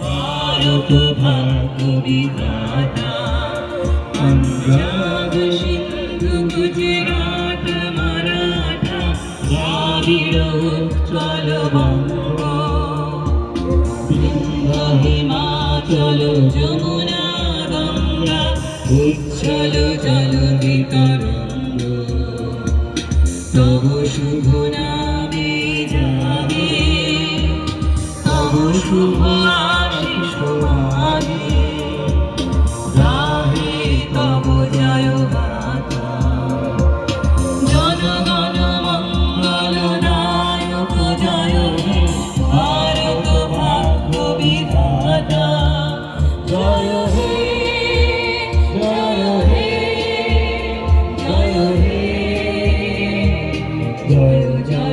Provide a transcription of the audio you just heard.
ভারত ভাগ্য বিধাতা পঞ্জাব সিন্ধু গুজরাট মারাঠা দ্রাবিড় চল বঙ্গ হিমাচল যমুনা গঙ্গা উচ্ছল জল বিতরণ তব শুভ নামে যাবে তব শুভ আশিস Jai Jai